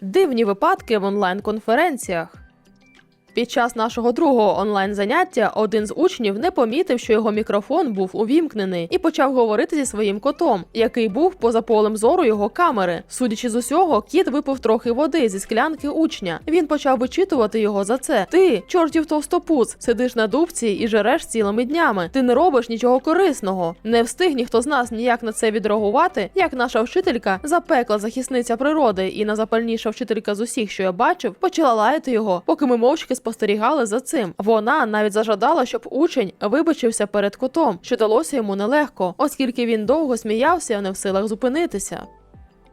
Дивні випадки в онлайн-конференціях. Під час нашого другого онлайн-заняття один з учнів не помітив, що його мікрофон був увімкнений, і почав говорити зі своїм котом, який був поза полем зору його камери. Судячи з усього, кіт випив трохи води зі склянки учня. Він почав вичитувати його за це. Ти, чортів товстопуц, сидиш на дубці і жереш цілими днями. Ти не робиш нічого корисного. Не встиг ніхто з нас ніяк на це відреагувати, як наша вчителька, запекла захисниця природи і найзапальніша вчителька з усіх, що я бачив, почала лаяти його, поки ми мовчки спостерігали за цим. Вона навіть зажадала, щоб учень вибачився перед котом, що далося йому нелегко, оскільки він довго сміявся, не в силах зупинитися.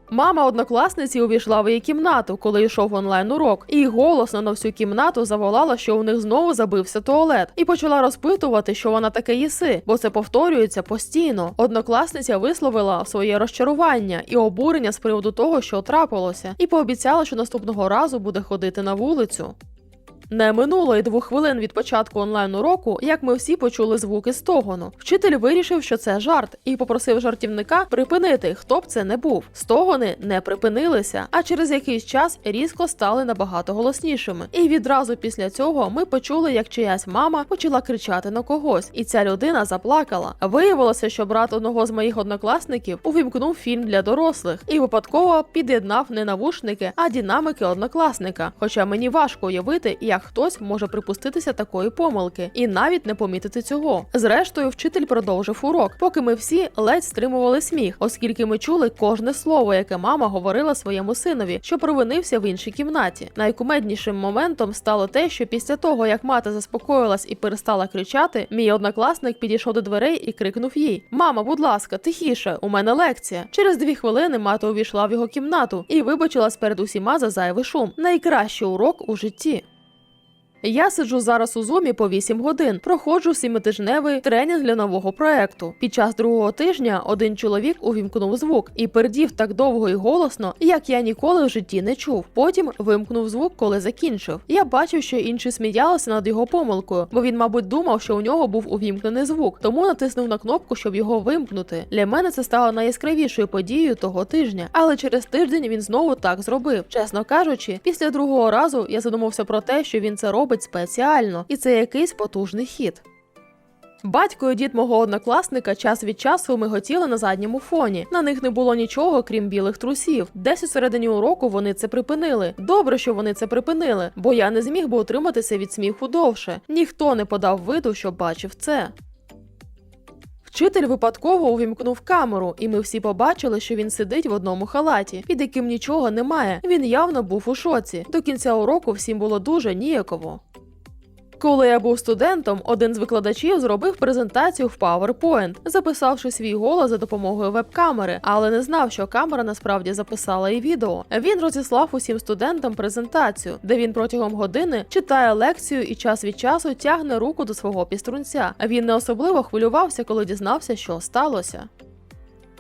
Мама однокласниці увійшла в її кімнату, коли йшов онлайн урок, і голосно на всю кімнату заволала, що у них знову забився туалет, і почала розпитувати, що вона таке їси, бо це повторюється постійно. Однокласниця висловила своє розчарування і обурення з приводу того, що трапилося, і пообіцяла, що наступного разу буде ходити на вулицю. Не минуло й двох хвилин від початку онлайн уроку, як ми всі почули звуки стогону. Вчитель вирішив, що це жарт, і попросив жартівника припинити, хто б це не був. Стогони не припинилися, а через якийсь час різко стали набагато голоснішими. І відразу після цього ми почули, як чиясь мама почала кричати на когось, і ця людина заплакала. Виявилося, що брат одного з моїх однокласників увімкнув фільм для дорослих і випадково під'єднав не навушники, а динамики однокласника. Хоча мені важко уявити, як хтось може припуститися такої помилки і навіть не помітити цього. Зрештою, вчитель продовжив урок, поки ми всі ледь стримували сміх, оскільки ми чули кожне слово, яке мама говорила своєму синові, що провинився в іншій кімнаті. Найкумеднішим моментом стало те, що після того, як мати заспокоїлась і перестала кричати, мій однокласник підійшов до дверей і крикнув їй: Мама, будь ласка, тихіше, у мене лекція. Через дві хвилини мати увійшла в його кімнату і вибачилась перед усіма за зайвий шум. Найкращий урок у житті. Я сиджу зараз у зумі по 8 годин, проходжу сімитижневий тренінг для нового проекту. Під час другого тижня один чоловік увімкнув звук і пердів так довго і голосно, як я ніколи в житті не чув. Потім вимкнув звук, коли закінчив. Я бачив, що інші сміялися над його помилкою, бо він, мабуть, думав, що у нього був увімкнений звук, тому натиснув на кнопку, щоб його вимкнути. Для мене це стало найяскравішою подією того тижня. Але через тиждень він знову так зробив. Чесно кажучи, після другого разу я задумався про те, що він це робить спеціально, і це якийсь потужний хід. Батько і дід мого однокласника час від часу миготіли на задньому фоні. На них не було нічого, крім білих трусів. Десь у середині уроку вони це припинили. Добре, що вони це припинили, бо я не зміг би утриматися від сміху довше. Ніхто не подав виду, що бачив це. Вчитель випадково увімкнув камеру, і ми всі побачили, що він сидить в одному халаті, під яким нічого немає. Він явно був у шоці. До кінця уроку всім було дуже ніяково. Коли я був студентом, один з викладачів зробив презентацію в PowerPoint, записавши свій голос за допомогою веб-камери, але не знав, що камера насправді записала і відео. Він розіслав усім студентам презентацію, де він протягом години читає лекцію і час від часу тягне руку до свого піструнця. Він не особливо хвилювався, коли дізнався, що сталося.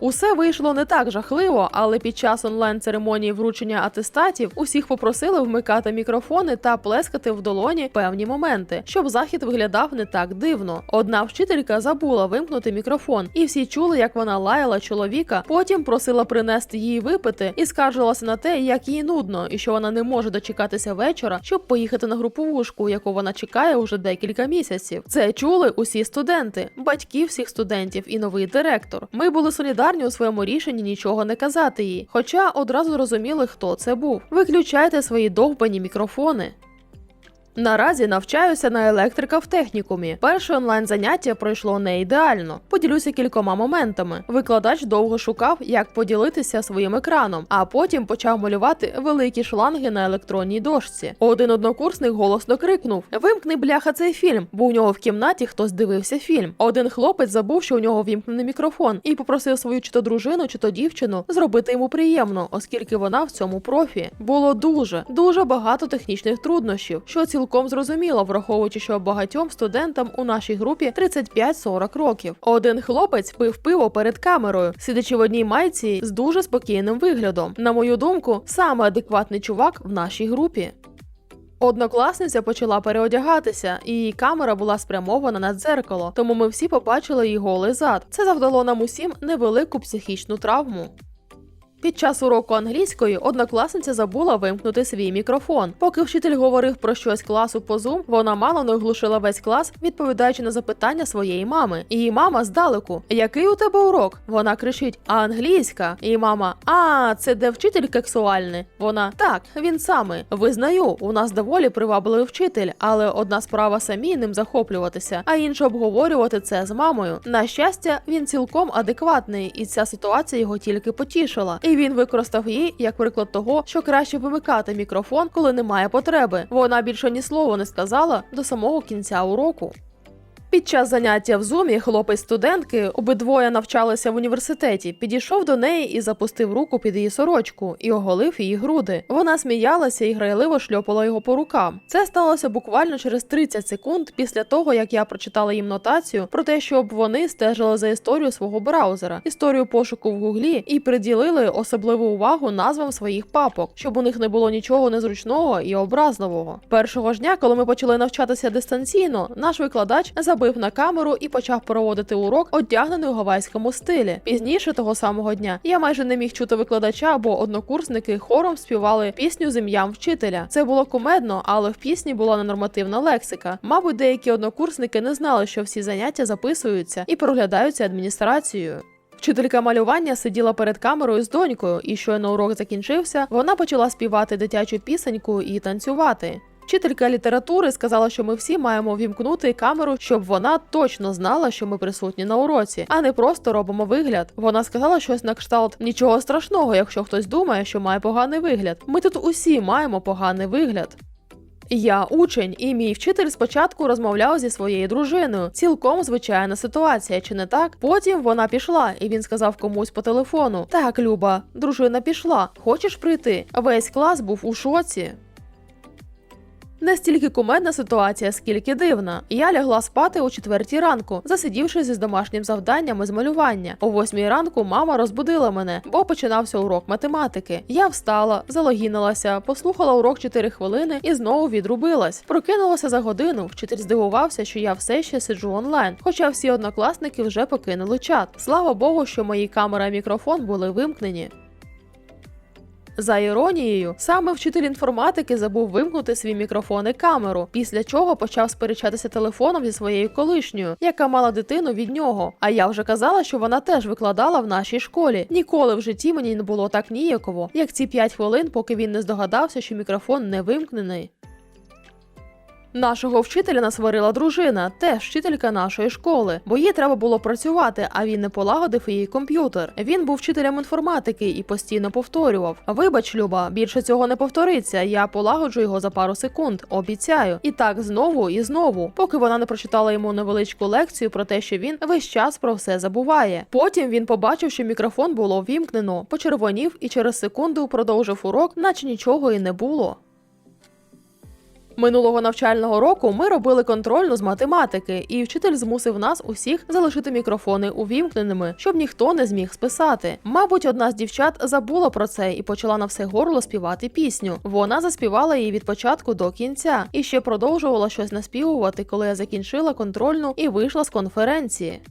Усе вийшло не так жахливо, але під час онлайн-церемонії вручення атестатів усіх попросили вмикати мікрофони та плескати в долоні певні моменти, щоб захід виглядав не так дивно. Одна вчителька забула вимкнути мікрофон, і всі чули, як вона лаяла чоловіка, потім просила принести їй випити і скаржилася на те, як їй нудно, і що вона не може дочекатися вечора, щоб поїхати на груповушку, яку вона чекає уже декілька місяців. Це чули усі студенти, батьки всіх студентів і новий директор. Ми були солідарні у своєму рішенні нічого не казати їй, хоча одразу розуміли, хто це був. Виключайте свої довбані мікрофони. Наразі навчаюся на електрика в технікумі. Перше онлайн заняття пройшло не ідеально. Поділюся кількома моментами. Викладач довго шукав, як поділитися своїм екраном, а потім почав малювати великі шланги на електронній дошці. Один однокурсник голосно крикнув: Вимкни бляха цей фільм, бо у нього в кімнаті хтось дивився фільм. Один хлопець забув, що у нього вімкнений мікрофон, і попросив свою чи то дружину, чи то дівчину зробити йому приємно, оскільки вона в цьому профі. Було дуже дуже багато технічних труднощів, що цілком зрозуміло, враховуючи, що багатьом студентам у нашій групі 35-40 років. Один хлопець пив пиво перед камерою, сидячи в одній майці з дуже спокійним виглядом. На мою думку, саме адекватний чувак в нашій групі. Однокласниця почала переодягатися, і її камера була спрямована на дзеркало, тому ми всі побачили її голий зад. Це завдало нам усім невелику психічну травму. Під час уроку англійської однокласниця забула вимкнути свій мікрофон. Поки вчитель говорив про щось класу по Zoom, вона мало не оглушила весь клас, відповідаючи на запитання своєї мами. Її мама здалеку: Який у тебе урок? Вона кричить: А англійська? І мама: А, це де вчитель кексуальний? Вона так, він саме. Визнаю, у нас доволі привабливий вчитель, але одна справа самі ним захоплюватися, а інша обговорювати це з мамою. На щастя, він цілком адекватний, і ця ситуація його тільки потішила. І він використав її як приклад того, що краще вимикати мікрофон, коли немає потреби. Вона більше ні слова не сказала до самого кінця уроку. Під час заняття в зумі хлопець студентки, обидвоє навчалися в університеті, підійшов до неї і запустив руку під її сорочку і оголив її груди. Вона сміялася і грайливо шльопала його по рукам. Це сталося буквально через 30 секунд після того, як я прочитала їм нотацію про те, щоб вони стежили за історію свого браузера, історію пошуку в гуглі і приділили особливу увагу назвам своїх папок, щоб у них не було нічого незручного і образливого. Першого ж дня, коли ми почали навчатися дистанційно, наш викладач забив на камеру і почав проводити урок, одягнений у гавайському стилі. Пізніше того самого дня я майже не міг чути викладача, бо однокурсники хором співали пісню з ім'ям вчителя. Це було кумедно, але в пісні була ненормативна лексика. Мабуть, деякі однокурсники не знали, що всі заняття записуються і проглядаються адміністрацією. Вчителька малювання сиділа перед камерою з донькою, і щойно урок закінчився, вона почала співати дитячу пісеньку і танцювати. Вчителька літератури сказала, що ми всі маємо вімкнути камеру, щоб вона точно знала, що ми присутні на уроці, а не просто робимо вигляд. Вона сказала щось на кшталт нічого страшного, якщо хтось думає, що має поганий вигляд. Ми тут усі маємо поганий вигляд. Я учень, і мій вчитель спочатку розмовляв зі своєю дружиною. Цілком звичайна ситуація, чи не так? Потім вона пішла, і він сказав комусь по телефону: Так, Люба, дружина пішла. Хочеш прийти? Весь клас був у шоці. Не стільки кумедна ситуація, скільки дивна. Я лягла спати о четвертій ранку, засидівшись із домашнім завданням із малювання. О восьмій ранку мама розбудила мене, бо починався урок математики. Я встала, залогінилася, послухала урок 4 хвилини і знову відрубилась. Прокинулася за годину. Вчитель здивувався, що я все ще сиджу онлайн, хоча всі однокласники вже покинули чат. Слава Богу, що мої камера і мікрофон були вимкнені. За іронією, саме вчитель інформатики забув вимкнути свій мікрофон і камеру, після чого почав сперечатися телефоном зі своєю колишньою, яка мала дитину від нього. А я вже казала, що вона теж викладала в нашій школі. Ніколи в житті мені не було так ніяково, як ці 5 хвилин, поки він не здогадався, що мікрофон не вимкнений. Нашого вчителя насварила дружина, теж вчителька нашої школи, бо їй треба було працювати, а він не полагодив її комп'ютер. Він був вчителем інформатики і постійно повторював: Вибач, Люба, більше цього не повториться. Я полагоджу його за пару секунд, обіцяю. І так знову і знову, поки вона не прочитала йому невеличку лекцію про те, що він весь час про все забуває. Потім він побачив, що мікрофон було ввімкнено, почервонів і через секунду продовжив урок, наче нічого і не було. Минулого навчального року ми робили контрольну з математики, і вчитель змусив нас усіх залишити мікрофони увімкненими, щоб ніхто не зміг списати. Мабуть, одна з дівчат забула про це і почала на все горло співати пісню. Вона заспівала її від початку до кінця і ще продовжувала щось наспівувати, коли я закінчила контрольну і вийшла з конференції.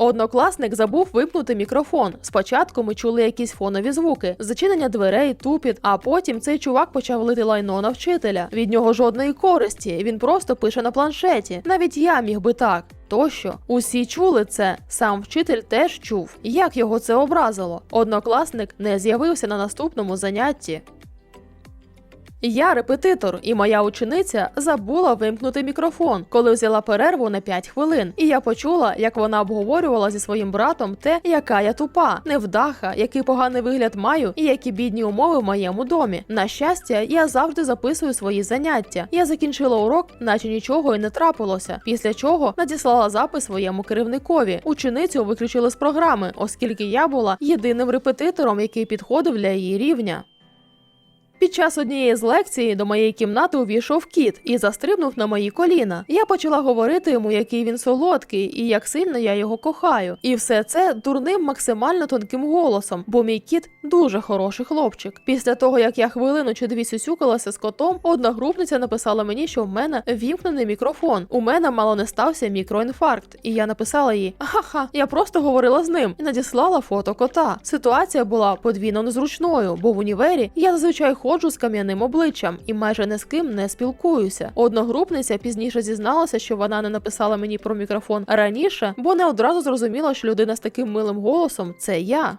Однокласник забув вимкнути мікрофон. Спочатку ми чули якісь фонові звуки, зачинення дверей, тупіт, а потім цей чувак почав лити лайно на вчителя. Від нього жодної користі. Він просто пише на планшеті. Навіть я міг би так. Тощо усі чули це. Сам вчитель теж чув. Як його це образило? Однокласник не з'явився на наступному занятті. Я репетитор, і моя учениця забула вимкнути мікрофон, коли взяла перерву на 5 хвилин. І я почула, як вона обговорювала зі своїм братом те, яка я тупа, невдаха, який поганий вигляд маю, і які бідні умови в моєму домі. На щастя, я завжди записую свої заняття. Я закінчила урок, наче нічого і не трапилося. Після чого надіслала запис своєму керівникові. Ученицю виключили з програми, оскільки я була єдиним репетитором, який підходив для її рівня. Під час однієї з лекцій до моєї кімнати увійшов кіт і застрибнув на мої коліна. Я почала говорити йому, який він солодкий і як сильно я його кохаю. І все це дурним, максимально тонким голосом, бо мій кіт дуже хороший хлопчик. Після того, як я хвилину чи дві сюсюкалася з котом, одногрупниця написала мені, що в мене вімкнений мікрофон. У мене мало не стався мікроінфаркт, і я написала їй: Ха-ха, я просто говорила з ним і надіслала фото кота. Ситуація була подвійно незручною, бо в універі я зазвичай ходжу з кам'яним обличчям і майже не з ким не спілкуюся. Одногрупниця пізніше зізналася, що вона не написала мені про мікрофон раніше, бо не одразу зрозуміла, що людина з таким милим голосом це я.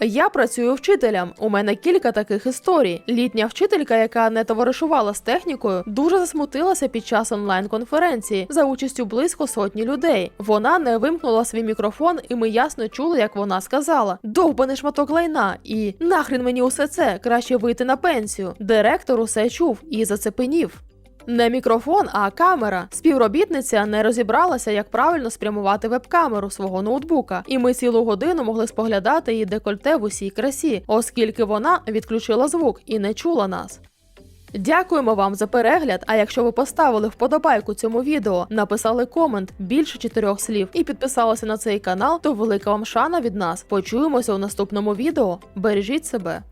Я працюю вчителем. У мене кілька таких історій. Літня вчителька, яка не товаришувала з технікою, дуже засмутилася під час онлайн-конференції за участю близько сотні людей. Вона не вимкнула свій мікрофон, і ми ясно чули, як вона сказала: довбаний шматок лайна і нахрін мені усе це краще вийти на пенсію. Директор усе чув і зацепенів. Не мікрофон, а камера. Співробітниця не розібралася, як правильно спрямувати веб-камеру свого ноутбука, і ми цілу годину могли споглядати її декольте в усій красі, оскільки вона відключила звук і не чула нас. Дякуємо вам за перегляд. А якщо ви поставили вподобайку цьому відео, написали комент більше чотирьох слів і підписалися на цей канал, то велика вам шана від нас. Почуємося у наступному відео. Бережіть себе.